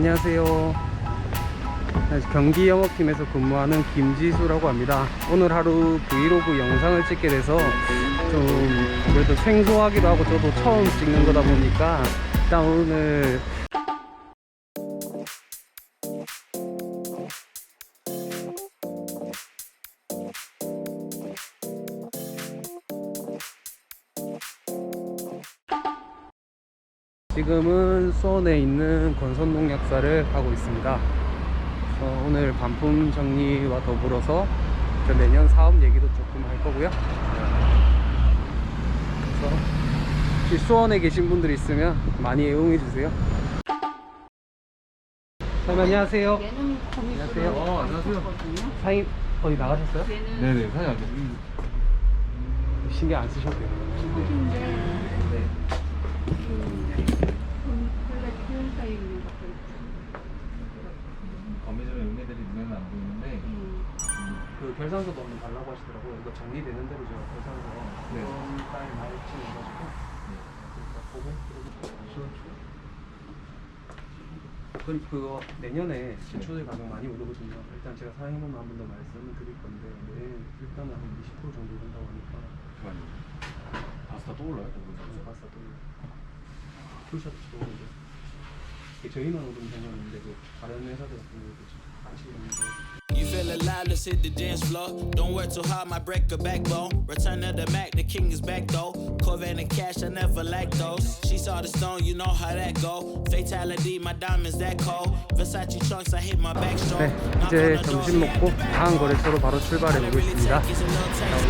안녕하세요. 네, 경기 영업팀에서 근무하는 김지수라고 합니다. 오늘 하루 브이로그 영상을 찍게 돼서 좀 그래도 생소하기도 하고 저도 처음 찍는 거다 보니까 일단 오늘 지금은 수원에 있는 건선농약사를 하고 있습니다. 그래서 오늘 반품 정리와 더불어서 저 내년 사업 얘기도 조금 할 거고요. 그래서 수원에 계신 분들 있으면 많이 애용해 주세요. 사장님 안녕하세요. 얘는 안녕하세요. 어, 안녕하세요. 사장님 어디 나가셨어요? 얘는 네네 사장님 음, 신경 안 쓰셔도 돼요. 흙인데 네. 거미줄은 용매들이 눈에는 안 보이는데 음. 그 결산서도 한번 달라고 하시더라고요. 이거 정리되는 대로 제가 결산서 네. 이번 달 말쯤 해가지고 그러니까 보고 그리고 그 그거 내년에 지출 가격 많이 오르거든요. 일단 제가 사장님만 한번 더 말씀을 드릴 건데 내년 일단은 한 20% 정도 된다고 하니까 잠깐만요 파스타 또 올라요? 봤어 또 풀샷 이게 저희만 오르면 되는데 그 다른 회사들 같은 경우도 같이 오는데 You feel alive, let's hit the dance floor. Don't work too hard, might break a backbone. Return of the Mac, the king is back though. Corvette and cash, I never lack those. She saw the stone, you know how that go. Fatality, my diamonds that cold. Versace trunks, I hit my backstroke. 네, 이제 점심 먹고 다음 거래처로 바로 출발해 보겠습니다. 자,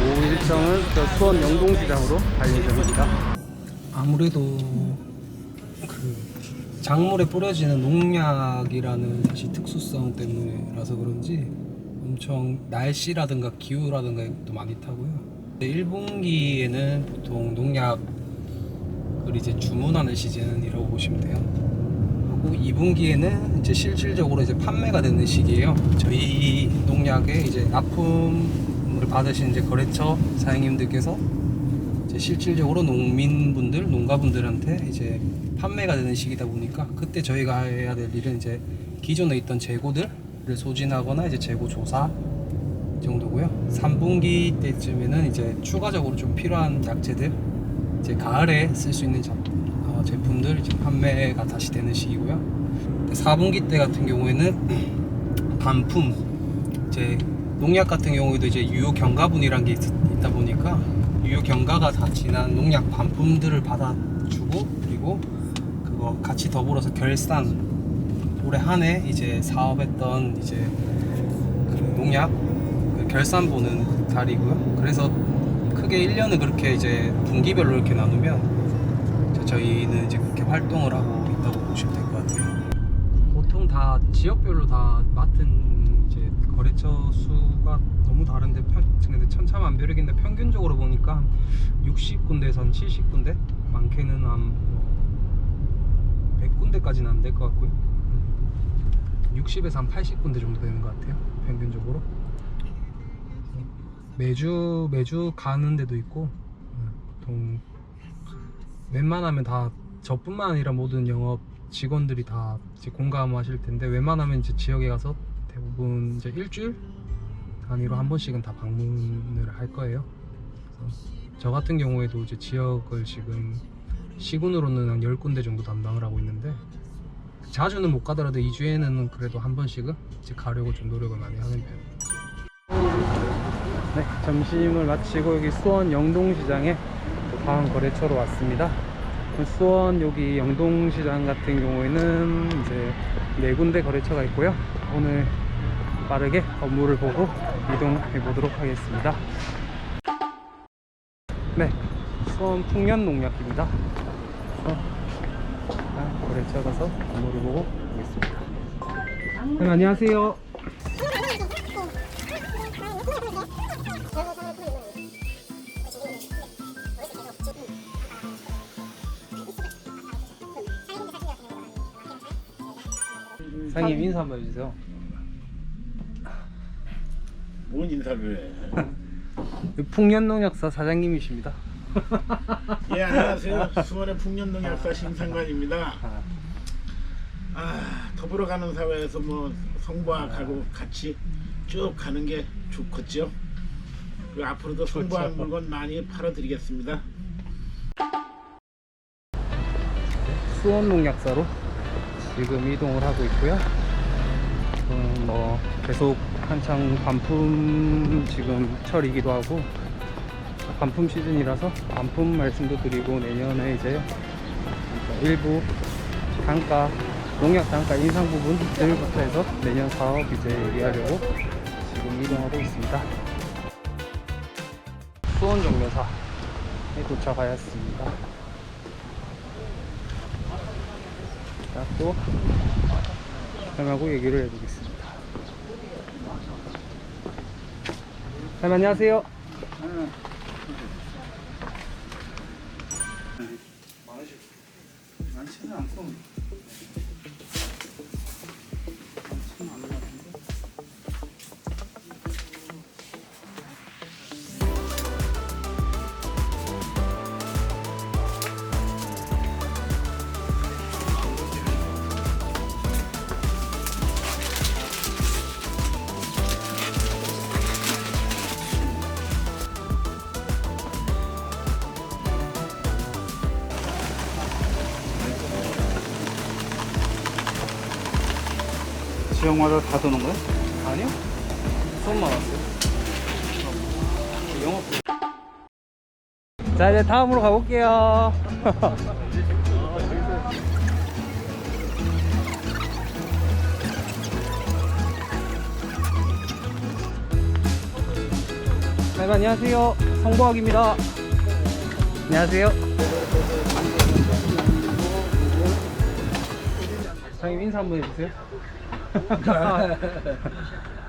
오후 일정은 저 수원 영동시장으로 갈 예정입니다. 아무래도 그 작물에 뿌려지는 농약이라는 사실 특수성 때문에라서 그런지 엄청 날씨라든가 기후라든가 또 많이 타고요. 1분기에는 보통 농약을 이제 주문하는 시즌이라고 보시면 돼요. 그리고 2분기에는 이제 실질적으로 이제 판매가 되는 시기예요. 저희 농약에 이제 납품을 받으신 이제 거래처 사장님들께서 이제 실질적으로 농민분들, 농가분들한테 이제 판매가 되는 시기다 보니까 그때 저희가 해야 될 일은 이제 기존에 있던 재고들을 소진하거나 이제 재고 조사 정도고요. 3분기 때쯤에는 이제 추가적으로 좀 필요한 약재들 이제 가을에 쓸 수 있는 자- 어, 제품들 이제 판매가 다시 되는 시기고요. 4분기 때 같은 경우에는 반품 이제 농약 같은 경우에도 이제 유효 경과분이란 게 있, 있다 보니까 유효 경과가 다 지난 농약 반품들을 받아주고 그리고 그거 같이 더불어서 결산 올해 한 해 이제 사업했던 이제 그 농약 그 결산 보는 달이고요. 그래서 크게 1년을 그렇게 이제 분기별로 이렇게 나누면 저- 저희는 이제 그렇게 활동을 하고 있다고 보시면 될 것 같아요. 보통 다 지역별로 다 맡은 이제 거래처 수가 너무 다른데 평, 근데 천차만별이긴데 평균적으로 보니까 한 60군데에서 한 70군데 많게는 한 100군데까지는 안 될 것 같고요. 60에서 한 80군데 정도 되는 것 같아요. 평균적으로. 매주 매주 가는 데도 있고 음, 보통 웬만하면 다 저뿐만 아니라 모든 영업 직원들이 다 이제 공감하실 텐데 웬만하면 이제 지역에 가서 대부분 이제 일주일 단위로 한 번씩은 다 방문을 할 거예요. 저 같은 경우에도 이제 지역을 지금 시군으로는 한 10군데 정도 담당을 하고 있는데 자주는 못 가더라도 2주에는 그래도 한 번씩은 이제 가려고 좀 노력을 많이 하는 편입니다. 네, 점심을 마치고 여기 수원 영동시장에 또 다음 거래처로 왔습니다. 수원 여기 영동시장 같은 경우에는 이제 네 군데 거래처가 있고요. 오늘 빠르게 업무를 보고 이동해 보도록 하겠습니다. 네, 수원 풍년 농약입니다. 어, 거래처 가서 업무를 보고 오겠습니다. 네, 안녕하세요. 사장님 인사 한번 해주세요. 뭔 인사를 해? 풍년농약사 사장님이십니다. 예 안녕하세요. 수원의 풍년농약사 심상관입니다. 아 더불어 가는 사회에서 뭐 성보학하고 같이 쭉 가는 게 좋겠죠? 그리고 앞으로도 성보학 물건 많이 팔아드리겠습니다. 수원농약사로 지금 이동을 하고 있고요. 지금 뭐 계속 한창 반품 지금 철이기도 하고 반품 시즌이라서 반품 말씀도 드리고 내년에 이제 일부 단가 농약 단가 인상 부분들부터 해서 내년 사업 이제 얘기하려고 지금 이동하고 있습니다. 수원 정면사에 도착하였습니다. 자, 또 사장하고 얘기를 해보겠습니다. 사장님 안녕하세요. 많지는 지역마다 다 드는 거야? 아니요. 수업만 왔어요. 영업. 자 이제 다음으로 가볼게요. 네, 안녕하세요. 성보학입니다. 안녕하세요. 사장님 인사 한번 해주세요.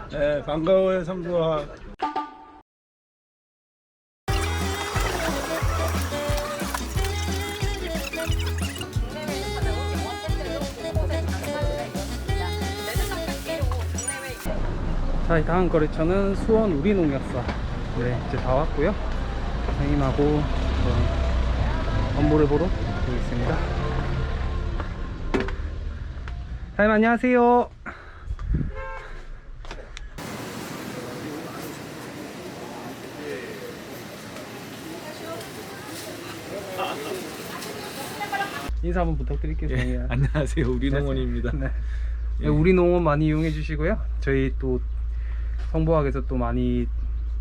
네, 반가워요 성부학. 자, 이 다음 거래처는 수원 우리농약사. 네, 이제 다 왔고요. 선생님하고 어, 업무를 보러 가겠습니다. 사장님 안녕하세요. 인사 한번 부탁드릴게요. 예, 안녕하세요. 우리 농원입니다. 네. 예. 네, 우리 농원 많이 이용해 주시고요. 저희 또 성보학에서 또 많이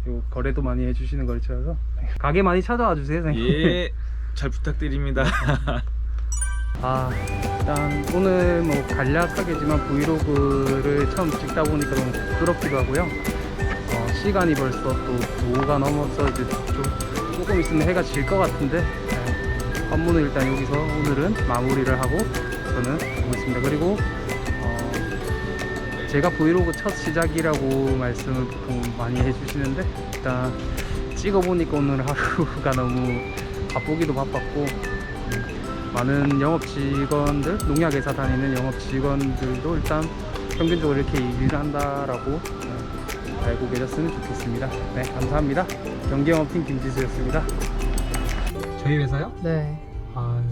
요 거래도 많이 해주시는 거래처라서 가게 많이 찾아와 주세요, 선생님. 예, 잘 부탁드립니다. 아, 일단 오늘 뭐 간략하게지만 브이로그를 처음 찍다 보니까 너무 부끄럽기도 하고요. 어, 시간이 벌써 또 오후가 넘어서 이제 좀 조금 있으면 해가 질 것 같은데 네, 업무는 일단 여기서 오늘은 마무리를 하고 저는 가겠습니다. 그리고 어, 제가 브이로그 첫 시작이라고 말씀을 보통 많이 해주시는데 일단 찍어보니까 오늘 하루가 너무 바쁘기도 바빴고 음, 많은 영업 직원들, 농약회사 다니는 영업 직원들도 일단 평균적으로 이렇게 일을 한다라고 네, 알고 계셨으면 좋겠습니다. 네, 감사합니다. 경기영업팀 김지수였습니다. 저희 회사요? 네. 아